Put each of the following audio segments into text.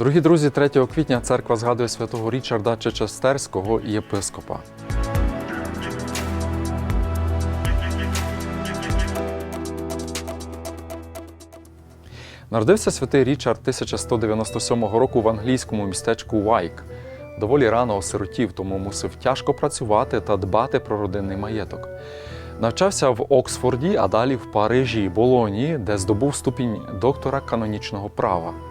Дорогі друзі, 3 квітня церква згадує святого Річарда Чечестерського єпископа. Народився святий Річард 1197 року в англійському містечку Вайк. Доволі рано осиротів, тому мусив тяжко працювати та дбати про родинний маєток. Навчався в Оксфорді, а далі в Парижі і Болонії, де здобув ступінь доктора канонічного права.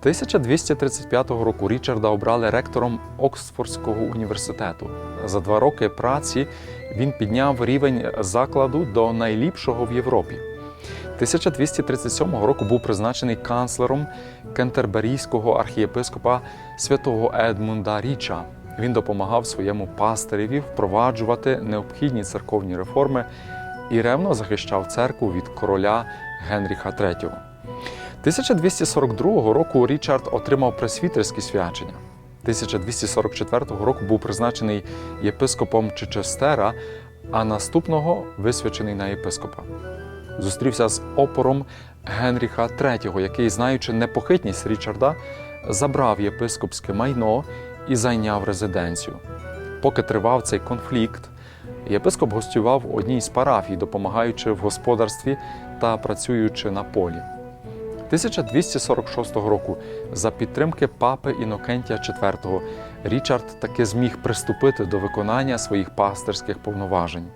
1235 року Річарда обрали ректором Оксфордського університету. За два роки праці він підняв рівень закладу до найліпшого в Європі. 1237 року був призначений канцлером кентерберійського архієпископа святого Едмунда Річа. Він допомагав своєму пастиреві впроваджувати необхідні церковні реформи і ревно захищав церкву від короля Генріха III. 1242 року Річард отримав пресвітерські свячення. 1244 року був призначений єпископом Чечестера, а наступного висвячений на єпископа. Зустрівся з опором Генріха III, який, знаючи непохитність Річарда, забрав єпископське майно і зайняв резиденцію. Поки тривав цей конфлікт, єпископ гостював в одній з парафій, допомагаючи в господарстві та працюючи на полі. 1246 року за підтримки папи Інокентія IV Річард таки зміг приступити до виконання своїх пастирських повноважень.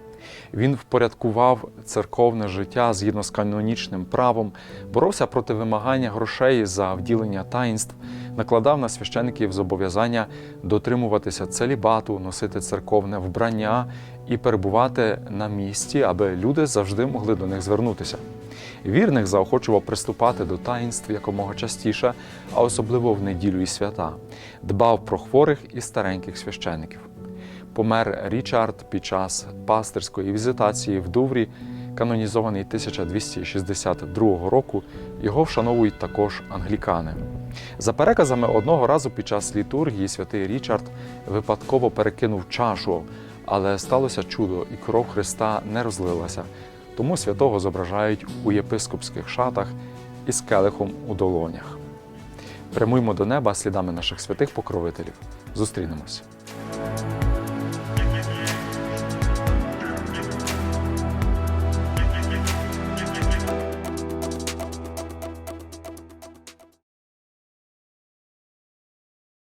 Він впорядкував церковне життя згідно з канонічним правом, боровся проти вимагання грошей за вділення таїнств, накладав на священиків зобов'язання дотримуватися целібату, носити церковне вбрання і перебувати на місці, аби люди завжди могли до них звернутися. Вірних заохочував приступати до таїнств якомога частіше, а особливо в неділю і свята, дбав про хворих і стареньких священиків. Помер Річард під час пастирської візитації в Дуврі, канонізований 1262 року. Його вшановують також англікани. За переказами одного разу під час літургії святий Річард випадково перекинув чашу, але сталося чудо, і кров Христа не розлилася. Тому святого зображають у єпископських шатах із келихом у долонях. Прямуймо до неба слідами наших святих покровителів. Зустрінемось.